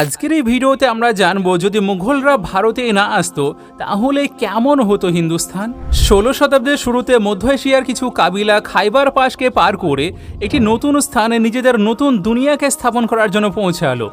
আজকের এই ভিডিওতে আমরা জানব, যদি মুঘলরা ভারতে না আসতো, তাহলে কেমন হতো হিন্দুস্থান? ষোলো শতাব্দীর শুরুতে মধ্য এশিয়ার কিছু কাবিলা খাইবার পাসকে পার করে একটি নতুন স্থানে নিজেদের নতুন দুনিয়াকে স্থাপন করার জন্য পৌঁছালো।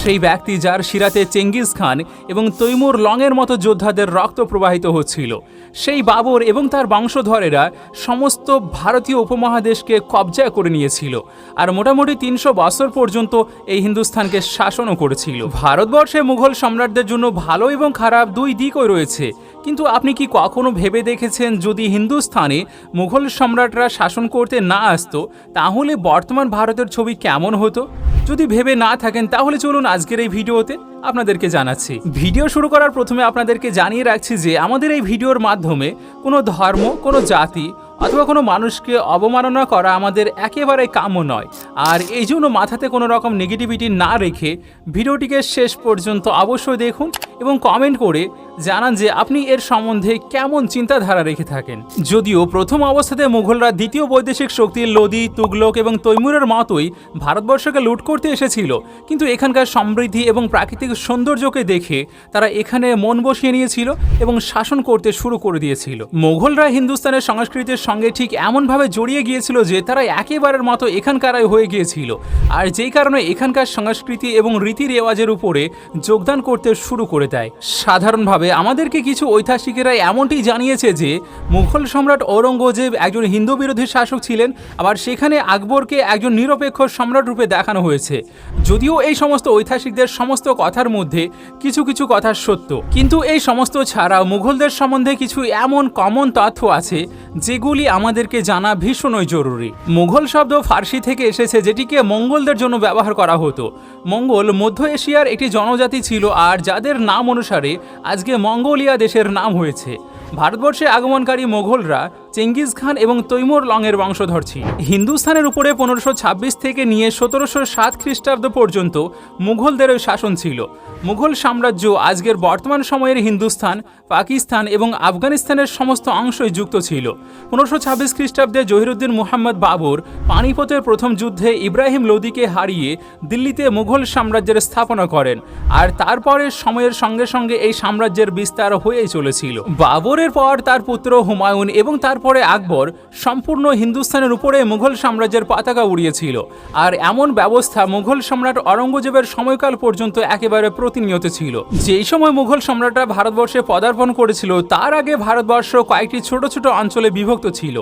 সেই ব্যক্তি যার শিরাতে চেঙ্গিস খান এবং তৈমুর লংয়ের মতো যোদ্ধাদের রক্ত প্রবাহিত হচ্ছিল। সেই বাবর এবং তার বংশধরেরা সমস্ত ভারতীয় উপমহাদেশকে কবজা করে নিয়েছিল আর মোটামুটি তিনশো বছর পর্যন্ত এই হিন্দুস্থানকে শাসনও করেছিল। ভারতবর্ষে মুঘল সম্রাটদের জন্য ভালো এবং খারাপ দুই দিকও রয়েছে। কিন্তু আপনি কি কখনো ভেবে দেখেছেন যদি হিন্দুস্থানে মুঘল সম্রাটরা শাসন করতে না আসতো, তাহলে বর্তমান ভারতের ছবি কেমন হতো? যদি ভেবে না থাকেন, তাহলে চলুন আজকের এই ভিডিওতে আপনাদেরকে জানাচ্ছি। ভিডিও শুরু করার প্রথমে আপনাদেরকে জানিয়ে রাখছি যে আমাদের এই ভিডিওর মাধ্যমে কোনো ধর্ম, কোনো জাতি অথবা কোনো মানুষকে অবমাননা করা আমাদের একেবারে কাম্য নয়। আর এই জন্য মাথাতে কোনো রকম নেগেটিভিটি না রেখে ভিডিওটিকে শেষ পর্যন্ত অবশ্যই দেখুন এবং কমেন্ট করে জানান যে আপনি এর সম্বন্ধে কেমন চিন্তাধারা রেখে থাকেন। যদিও প্রথম অবস্থাতে মুঘলরা দ্বিতীয় বৈদেশিক শক্তির লোদি, তুগলক এবং তৈমুরের মতোই ভারতবর্ষকে লুট করতে এসেছিল। কিন্তু এখানকার সমৃদ্ধি এবং প্রাকৃতিক সৌন্দর্যকে দেখে তারা এখানে মন বসিয়ে নিয়েছিল এবং শাসন করতে শুরু করে দিয়েছিল। মোগলরা হিন্দুস্তানের সংস্কৃতির সঙ্গে ঠিক এমনভাবে জড়িয়ে গিয়েছিল যে তারা একেবারের মতো এখানকারাই হয়ে গিয়েছিল। আর যেই কারণে এখানকার সংস্কৃতি এবং রীতি রেওয়াজের উপরে যোগদান করতে শুরু করে দেয়। সাধারণভাবে আমাদেরকে কিছু ঐতিহাসিকেরা এমনটি জানিয়েছে যে, মুঘল সম্রাট ঔরঙ্গজেব একজন হিন্দু বিরোধী শাসক ছিলেন, আবার সেখানে আকবরকে একজন নিরপেক্ষ সম্রাট রূপে দেখানো হয়েছে। যদিও এই সমস্ত ঐতিহাসিকদের সমস্ত কথার মধ্যে কিছু কিছু কথা সত্য। কিন্তু এই সমস্ত ছাড়া মুঘলদের সম্বন্ধে কিছু এমন কমন তথ্য আছে যেগুলি আমাদেরকে জানা ভীষণই জরুরি। মুঘল শব্দ ফার্সি থেকে এসেছে যেটিকে মঙ্গলদের জন্য ব্যবহার করা হতো। মঙ্গল মধ্য এশিয়ার একটি জনজাতি ছিল আর যাদের নাম অনুসারে আজকে মঙ্গোলিয়া দেশের নাম হয়েছে। ভারতবর্ষে আগমনকারী মোঘলরা চেঙ্গিস খান এবং তৈমুর লংয়ের বংশধর ছিল হিন্দুস্থানের উপরে পনেরোশো ছাব্বিশ থেকে নিয়ে সতেরোশো সাত খ্রিস্টাব্দ পর্যন্ত মুঘলদের শাসন ছিল। মুঘল সাম্রাজ্য আজকের বর্তমান সময়ের হিন্দুস্থান, পাকিস্তান এবং আফগানিস্তানের সমস্ত অংশই যুক্ত ছিল। পনেরোশো ছাব্বিশ খ্রিস্টাব্দে জহিরুদ্দিন মুহাম্মদ বাবর পানিপথের প্রথম যুদ্ধে ইব্রাহিম লোদিকে হারিয়ে দিল্লিতে মুঘল সাম্রাজ্যের স্থাপনা করেন। আর তারপরে সময়ের সঙ্গে সঙ্গে এই সাম্রাজ্যের বিস্তার হয়েই চলেছিল। বাবরের পর তার পুত্র হুমায়ুন এবং তারপরে আকবর সম্পূর্ণ হিন্দুস্তানের উপরে মুঘল সাম্রাজ্যের পতাকা উড়িয়েছিল। আর এমন ব্যবস্থা মুঘল সম্রাট অরঙ্গজেবের সময়কাল পর্যন্ত একেবারে প্রতিনিয়ত ছিল। যেই সময় মুঘল সম্রাটরা ভারতবর্ষে পদার্পণ করেছিল, তার আগে ভারতবর্ষ কয়েকটি ছোট ছোট অঞ্চলে বিভক্ত ছিল।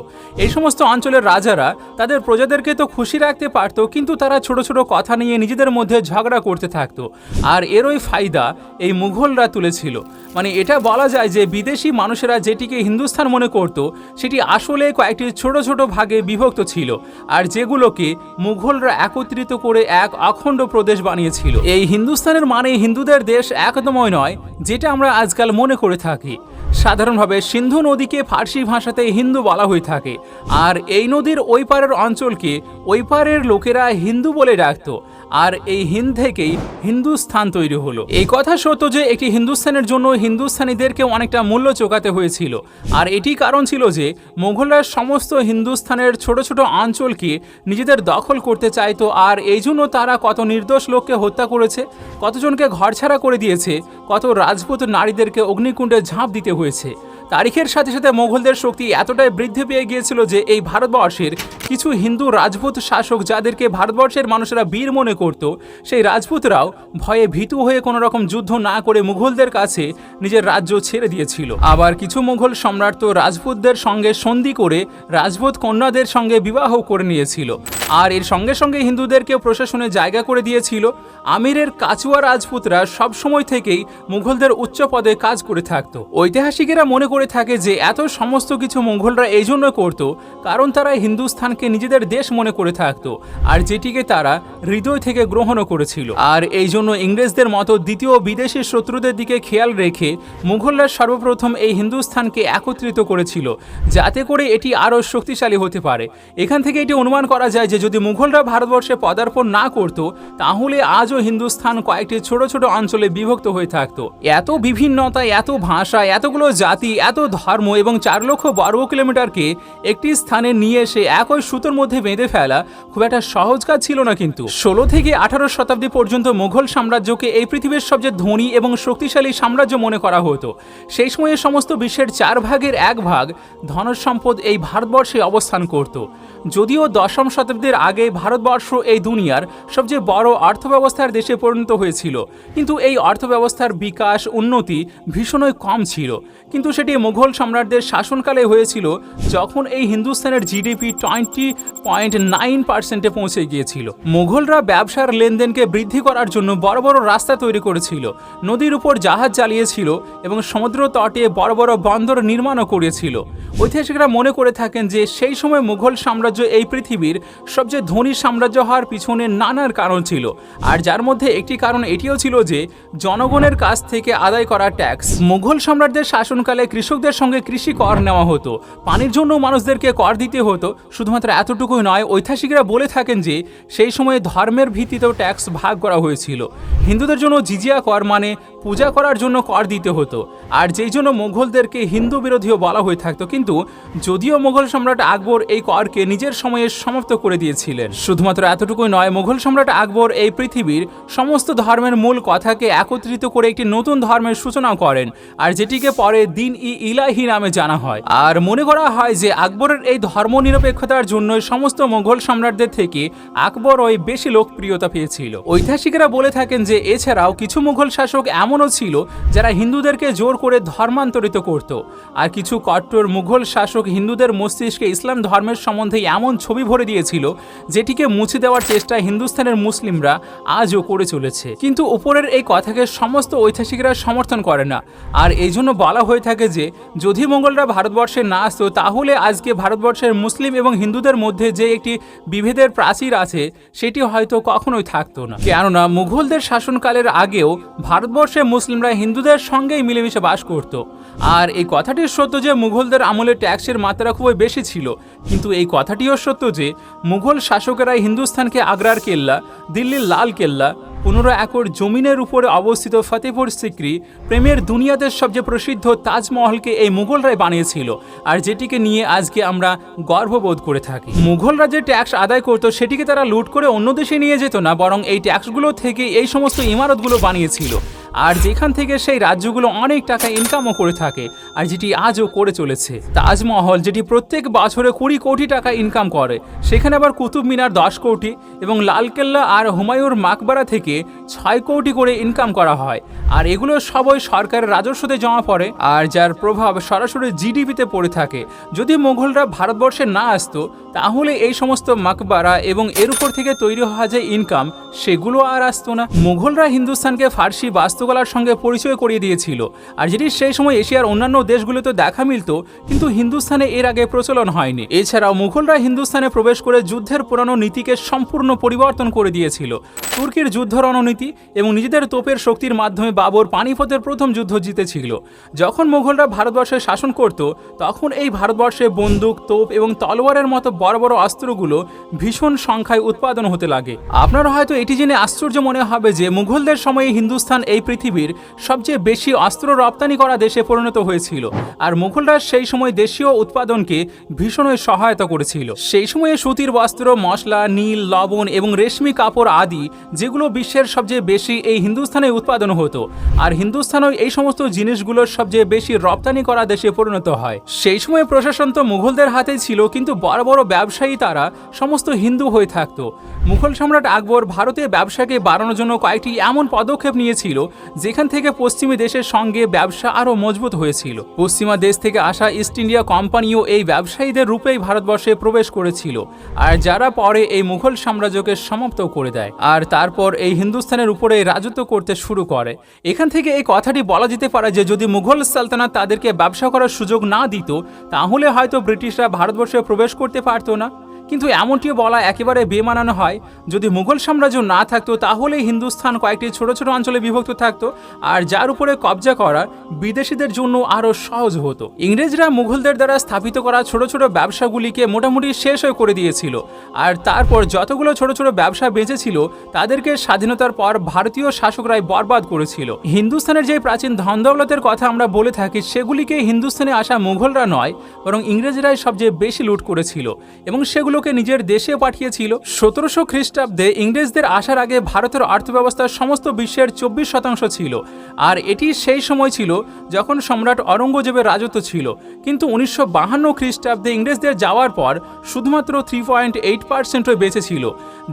এই সমস্ত অঞ্চলের রাজারা তাদের প্রজাদেরকে তো খুশি রাখতে পারত, কিন্তু তারা ছোট ছোট কথা নিয়ে নিজেদের মধ্যে ঝগড়া করতে থাকতো। আর এরই ফায়দা এই মুঘলরা তুলেছিল। মানে এটা বলা যায় যে বিদেশি মানুষেরা যেটিকে হিন্দুস্থান মনে করত সেটি আসলে কয়েকটি ছোট ছোট ভাগে বিভক্ত ছিল, আর যেগুলোকে মুঘলরা একত্রিত করে এক অখণ্ড প্রদেশ বানিয়েছিল। এই হিন্দুস্তানের মানে হিন্দুদের দেশ একদমই নয়, যেটা আমরা আজকাল মনে করে থাকি। সাধারণভাবে সিন্ধু নদীকে ফার্সি ভাষাতে হিন্দু বলা হয়ে থাকে। আর এই নদীর ওই পারের অঞ্চলকে ওই পারের লোকেরা হিন্দু বলে ডাকতো। আর এই হিন্দ থেকেই হিন্দুস্থান তৈরি হলো। এই কথা সত্য যে একটি হিন্দুস্থানের জন্য হিন্দুস্তানিদেরকে অনেকটা মূল্য চোকাতে হয়েছিল। আর এটি কারণ ছিল যে মোঘলরা সমস্ত হিন্দুস্থানের ছোট ছোট অঞ্চলকে নিজেদের দখল করতে চাইতো। আর এই জন্য তারা কত নির্দোষ লোককে হত্যা করেছে, কতজনকে ঘরছাড়া করে দিয়েছে, কত রাজপুত নারীদেরকে অগ্নিকুণ্ডে ঝাঁপ দিতে হয়েছে। তারিখের সাথে সাথে মোগলদের শক্তি এতটাই বৃদ্ধি পেয়ে গিয়েছিল যে এই ভারতবর্ষের কিছু হিন্দু রাজপুত শাসক যাদেরকে ভারতবর্ষের মানুষেরা বীর মনে করত, সেই রাজপুতরাও ভয়ে ভীতু হয়ে কোনো রকম যুদ্ধ না করে মুঘলদের কাছে নিজের রাজ্য ছেড়ে দিয়েছিল। আবার কিছু মুঘল সম্রাট তো রাজপুতদের সঙ্গে সন্ধি করে রাজপুত কন্যাদের সঙ্গে বিবাহ করে নিয়েছিল। আর এর সঙ্গে সঙ্গে হিন্দুদেরকে প্রশাসনে জায়গা করে দিয়েছিল। আমিরের কাচুয়া রাজপুতরা সবসময় থেকেই মুঘলদের উচ্চ পদে কাজ করে থাকতো। ঐতিহাসিকেরা মনে করে থাকে যে এত সমস্ত কিছু মুঘলরা এই জন্য করতো, কারণ তারা হিন্দুস্থানকে নিজেদের দেশ মনে করে থাকতো, আর যেটিকে তারা হৃদয় থেকে গ্রহণও করেছিল। আর এই জন্য ইংরেজদের মতো দ্বিতীয় বিদেশি শত্রুদের দিকে খেয়াল রেখে মুঘলরা সর্বপ্রথম এই হিন্দুস্থানকে একত্রিত করেছিল, যাতে করে এটি আরও শক্তিশালী হতে পারে। এখান থেকে এটি অনুমান করা যায় যে যদি মুঘলরা ভারতবর্ষে পদার্পণ না করত, তাহলে আজও হিন্দুস্থান কয়েকটি ছোট ছোট অঞ্চলে বিভক্ত হয়ে থাকতো। এত বিভিন্নতা, এত ভাষা, এতগুলো জাতি এত ধর্ম এবং চার লক্ষ বর্গ কিলোমিটারকে একটি স্থানে নিয়ে এসে একই সুতোর মধ্যে বেঁধে ফেলা খুব একটা সহজ কাজ ছিল না কিন্তু। ষোলো থেকে আঠারো শতাব্দী পর্যন্ত মুঘল সাম্রাজ্যকে এই পৃথিবীর সবচেয়ে ধনী এবং শক্তিশালী সাম্রাজ্য মনে করা হতো। সেই সময়ে সমস্ত বিশ্বের চার ভাগের এক ভাগ ধনজ সম্পদ এই ভারতবর্ষে অবস্থান করত। যদিও দশম শতাব্দীর আগে ভারতবর্ষ এই দুনিয়ার সবচেয়ে বড় অর্থব্যবস্থার দেশে পরিণত হয়েছিল। কিন্তু এই অর্থব্যবস্থার বিকাশ, উন্নতি ভীষণই কম ছিল। কিন্তু সেটি মুঘল সম্রাটদের শাসনকালে হয়েছিল যখন এই হিন্দুস্তানের জিডিপি টোয়েন্টি পয়েন্ট নাইন পার্সেন্টে পৌঁছে গিয়েছিল। মুঘলরা ব্যবসার লেনদেনকে বৃদ্ধি করার জন্য বড় বড় রাস্তা তৈরি করেছিল, নদীর উপর জাহাজ চালিয়েছিল এবং সমুদ্র তটে বড় বড় বন্দর নির্মাণও করেছিল। ঐতিহাসিকরা মনে করে থাকেন যে সেই সময় মুঘল সাম্রাজ্য এই পৃথিবীর সবচেয়ে ধনী সাম্রাজ্য হওয়ার পিছনে নানার কারণ ছিল। আর যার মধ্যে একটি কারণ এটিও ছিল যে জনগণের কাছ থেকে আদায় করা ট্যাক্স। মুঘল সম্রাটদের শাসনকালে কৃষকদের সঙ্গে কৃষি কর নেওয়া হতো। পানির জন্য মানুষদেরকে কর দিতে হতো। শুধুমাত্র এতটুকুই নয়, ঐতিহাসিকরা বলে থাকেন যে, সেই সময়ে ধর্মের ভিত্তিতেও ট্যাক্স ভাগ করা হয়েছিল। হিন্দুদের জন্য জিজিয়া কর মানে পূজা করার জন্য কর দিতে হতো। আর যেই জন্য মুঘলদেরকে হিন্দু বিরোধীও বলা হয়ে থাকতো, কিন্তু যদিও মুঘল সম্রাট আকবর এই করকে নিজের সময়ে সমাপ্ত করে দিয়েছিলেন। শুধুমাত্র এতটুকুই নয়, মুঘল সম্রাট আকবর এই পৃথিবীর সমস্ত ধর্মের মূল কথাকে একত্রিত করে একটি নতুন ধর্মের সূচনা করেন, আর যেটিকে পরে দিন ই ইলাহি নামে জানা হয়। আর মনে করা হয় যে আকবরের এই ধর্মনিরপেক্ষতার জন্য সমস্ত মুঘল সম্রাটদের থেকে আকবর ওই বেশি লোকপ্রিয়তা পেয়েছিল। ঐতিহাসিকেরা বলে থাকেন যে, এছাড়াও কিছু মুঘল শাসক এমনও ছিল যারা হিন্দুদেরকে জোর করে ধর্মান্তরিত করত। আর কিছু কট্টর মুঘল শাসক হিন্দুদের মস্তিষ্কে ইসলাম ধর্মের সম্বন্ধে এমন ছবি ভরে দিয়েছিল, যেটিকে মুছে দেওয়ার চেষ্টা হিন্দুস্তানের মুসলিমরা আজও করে চলেছে। কিন্তু উপরের এই কথাকে সমস্ত ঐতিহাসিকরা সমর্থন করে না। আর এই জন্য বলা হয়ে থাকে যে, যদি মোগলরা ভারতবর্ষে না আসতো, তাহলে আজকে ভারতবর্ষের মুসলিম এবং হিন্দুদের মধ্যে যে একটি বিভেদের প্রাচীর আছে, সেটি হয়তো কখনোই থাকতো না। কেননা মুঘলদের শাসনকালের আগেও ভারতবর্ষে মুসলিমরা হিন্দুদের সঙ্গেই মিলেমিশে বাস করত। আর এই কথাটি সত্য যে মুঘলদের আমলে ট্যাক্সের মাত্রা খুবই বেশি ছিল। কিন্তু এই কথাটিও সত্য যে মুঘল শাসকেরা হিন্দুস্থানকে আগ্রার কেল্লা, দিল্লির লাল কেল্লা পনেরো একর জমিনের উপরে অবস্থিত ফতেপুর সিক্রি প্রেমের দুনিয়াতে সবচেয়ে প্রসিদ্ধ তাজমহলকে এই মুঘলরাই বানিয়েছিল আর যেটিকে নিয়ে আজকে আমরা গর্ববোধ করে থাকি। মুঘলরা যে ট্যাক্স আদায় করতো, সেটিকে তারা লুট করে অন্য দেশে নিয়ে যেত না, বরং এই ট্যাক্সগুলো থেকে এই সমস্ত ইমারতগুলো বানিয়েছিল। আর যেখান থেকে সেই রাজ্যগুলো অনেক টাকা ইনকামও করে থাকে, আর যেটি আজও করে চলেছে। তাজমহল, যেটি প্রত্যেক বছরে কুড়ি কোটি টাকা ইনকাম করে, সেখানে আবার কুতুব মিনার দশ কোটি এবং লালকেল্লা আর হুমায়ুর মাকবারা থেকে ছয় কোটি করে ইনকাম করা হয়। আর এগুলো সবই সরকারের রাজস্বতে জমা পড়ে আর যার প্রভাব সরাসরি জিডিপিতে পড়ে থাকে। যদি মুঘলরা ভারতবর্ষে না আসতো, তাহলে এই সমস্ত মাকবারা এবং এর উপর থেকে তৈরি হওয়া যে ইনকাম সেগুলো আর আসতো না। মুঘলরা হিন্দুস্তানকে ফার্সি বাস্তুকলার সঙ্গে পরিচয় করিয়ে দিয়েছিল। আর যেটি সেই সময় এশিয়ার অন্যান্য দেশগুলোতে দেখা মিলত, কিন্তু হিন্দুস্তানে এর আগে প্রচলন হয়নি। এছাড়াও মুঘলরা হিন্দুস্তানে প্রবেশ করে যুদ্ধের পুরানো নীতিকে সম্পূর্ণ পরিবর্তন করে দিয়েছিল। তুর্কির যুদ্ধ রণনীতি এবং নিজেদের তোপের শক্তির মাধ্যমে বাবর পানিপথের প্রথম যুদ্ধ জিতেছিল। যখন মুঘলরা ভারতবর্ষে শাসন করত, তখন এই ভারতবর্ষে বন্দুক, তোপ এবং তলোয়ারের মতো বড় বড় অস্ত্রগুলো ভীষণ সংখ্যায় উৎপাদন হতে লাগে। আপনারা হয়তো এটি জেনে আশ্চর্য মনে হবে যে মুঘলদের সময়ে হিন্দুস্তান এই পৃথিবীর সবচেয়ে বেশি অস্ত্র রপ্তানি করা দেশে পরিণত হয়েছিল আর মুঘলরা সেই সময় দেশীয় উৎপাদনকে ভীষণই সহায়তা করেছিল। সেই সময়ে সুতির বস্ত্র, মশলা, নীল, লবণ এবং রেশমি কাপড় আদি যেগুলো বিশ্বের সবচেয়ে বেশি এই হিন্দুস্থানে উৎপাদন হতো। আর হিন্দুস্থানও এই সমস্ত জিনিসগুলোর সবচেয়ে বেশি রপ্তানি করা দেশে পরিণত হয়। সেই সময় প্রশাসন তো মুঘলদের হাতে ছিল, কিন্তু বড় বড় ব্যবসায়ী তারা সমস্ত হিন্দু হয়ে থাকতো। মুঘল সম্রাট আকবর ভারতে ব্যবসাকে বাড়ানোর জন্য কয়েকটি এমন পদক্ষেপ নিয়েছিল, যেখান থেকে পশ্চিমী দেশের সঙ্গে ব্যবসা আরও মজবুত হয়েছিল। পশ্চিমা দেশ থেকে আসা ইস্ট ইন্ডিয়া কোম্পানিও এই ব্যবসায়ীদের রূপেই ভারতবর্ষে প্রবেশ করেছিল, আর যারা পরে এই মুঘল সাম্রাজ্যকে সমাপ্ত করে দেয়। আর তারপর এই হিন্দুস্তানের উপরে রাজত্ব করতে শুরু করে। এখান থেকে এই কথাটি বলা যেতে পারে যে, যদি মুঘল সালতানাত তাদেরকে ব্যবসা করার সুযোগ না দিত, তাহলে হয়তো ব্রিটিশরা ভারতবর্ষে প্রবেশ করতে পারতো না। কিন্তু এমনটিও বলা একেবারে বেমানানো হয়, যদি মুঘল সাম্রাজ্য না থাকতো তাহলে হিন্দুস্থান কয়েকটি ছোট ছোট অঞ্চলে বিভক্ত থাকতো, আর যার উপরে কবজা করা বিদেশিদের জন্য আরও সহজ হতো। ইংরেজরা মুঘলদের দ্বারা স্থাপিত করা ছোট ছোট ব্যবসাগুলিকে মোটামুটি শেষ হয়ে করে দিয়েছিল, আর তারপর যতগুলো ছোট ছোট ব্যবসা বেঁচেছিল, তাদেরকে স্বাধীনতার পর ভারতীয় শাসকরাই বরবাদ করেছিল। হিন্দুস্তানের যে প্রাচীন ধন দৌলতের কথা আমরা বলে থাকি, সেগুলিকে হিন্দুস্তানে আসা মুঘলরা নয়, বরং ইংরেজরাই সবচেয়ে বেশি লুট করেছিল, এবং সেগুলোকে নিজের দেশে পাঠিয়েছিল। সতেরোশো খ্রিস্টাব্দে ইংরেজদের আসার আগে ভারতের অর্থব্যবস্থা সমস্ত বিশ্বের চব্বিশ শতাংশ ছিল। আর এটি সেই সময় ছিল যখন সম্রাট অরঙ্গজেবের রাজত্ব ছিল। কিন্তু উনিশশো বাহান্ন খ্রিস্টাব্দে ইংরেজদের যাওয়ার পর শুধুমাত্র থ্রি পয়েন্ট এইট পার্সেন্টই বেঁচেছিল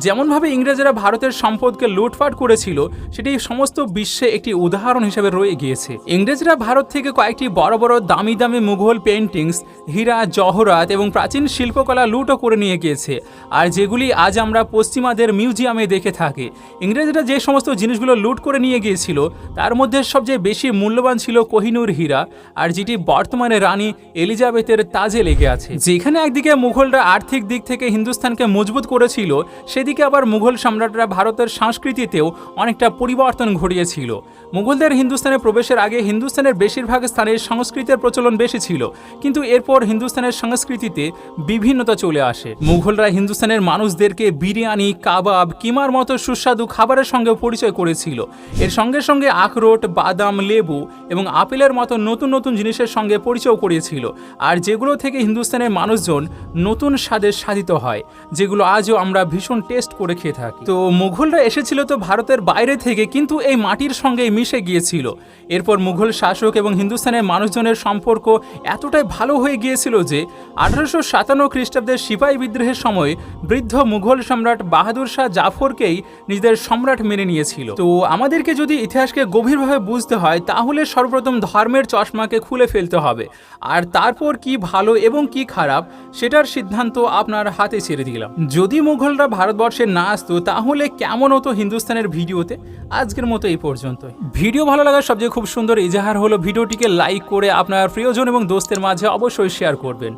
যেমনভাবে ইংরেজরা ভারতের সম্পদকে লুটপাট করেছিল, সেটি সমস্ত বিশ্বে একটি উদাহরণ হিসেবে রয়ে গিয়েছে। ইংরেজরা ভারত থেকে কয়েকটি বড় বড় দামি দামি মুঘল পেন্টিংস হীরা, জহরাত এবং প্রাচীন শিল্পকলা লুটও করে নিয়ে গিয়েছে। আর যেগুলি আজ আমরা পশ্চিমাদের মিউজিয়ামে দেখে থাকি। ইংরেজরা যে সমস্ত জিনিসগুলো লুট করে নিয়ে গিয়েছিল, তার মধ্যে সবচেয়ে বেশি মূল্যবান ছিল কোহিনুর হীরা, আর যেটি বর্তমানে রানী এলিজাবেথের তাজে লেগে আছে। যেখানে একদিকে মুঘলরা আর্থিক দিক থেকে হিন্দুস্তানকে মজবুত করেছিল, সেদিকে আবার মুঘল সম্রাটরা ভারতের সংস্কৃতিতেও অনেকটা পরিবর্তন ঘটিয়েছিল। মুঘলদের হিন্দুস্তানে প্রবেশের আগে হিন্দুস্তানের বেশিরভাগ স্থানে সংস্কৃতের প্রচলন বেশি ছিল, কিন্তু এরপর হিন্দুস্তানের সংস্কৃতিতে বিভিন্নতা চলে আসে। মুঘলরা হিন্দুস্তানের মানুষদেরকে বিরিয়ানি, কাবাব, কিমার মতো সুস্বাদু খাবারের সঙ্গে পরিচয় করেছিল। এর সঙ্গে সঙ্গে আখরোট, বাদাম, লেবু এবং আপেলের মতো নতুন নতুন জিনিসের সঙ্গে পরিচয় করিয়েছিল আর যেগুলো থেকে হিন্দুস্তানের মানুষজন নতুন স্বাদের সাধিত হয়, যেগুলো আজও আমরা ভীষণ টেস্ট করে খেয়ে থাকি। তো মুঘলরা এসেছিল তো ভারতের বাইরে থেকে, কিন্তু এই মাটির সঙ্গে মিশে গিয়েছিল। এরপর মুঘল শাসক এবং হিন্দুস্তানের মানুষজনের সম্পর্ক এতটাই ভালো হয়ে গিয়েছিল যে, আঠারোশো সাতান্ন খ্রিস্টাব্দের সিপাহী বিদ্রোহের সময় বৃদ্ধ মুঘল সম্রাট বাহাদুর শাহ জাফরকেই নিজেদের সম্রাট মেনে নিয়েছিল। তো আমাদেরকে যদি ইতিহাসকে গভীরভাবে বুঝতে হয়, তাহলে সর্বপ্রথম ধর্মের চশমাকে খুলে ফেলতে হবে। আর তারপর কি ভালো এবং কি খারাপ, সেটার সিদ্ধান্ত আপনার হাতে ছেড়ে দিলাম। যদি মুঘলরা ভারতবর্ষে না আসতো, তাহলে কেমন হতো হিন্দুস্তানের ভিডিওতে? আজকের মতো এই পর্যন্ত ভিডিও ভালো লাগার সবচেয়ে খুব সুন্দর ইজাহার হলো ভিডিওটিকে লাইক করে আপনার প্রিয়জন এবং দোস্তের মাঝে অবশ্যই শেয়ার করবেন।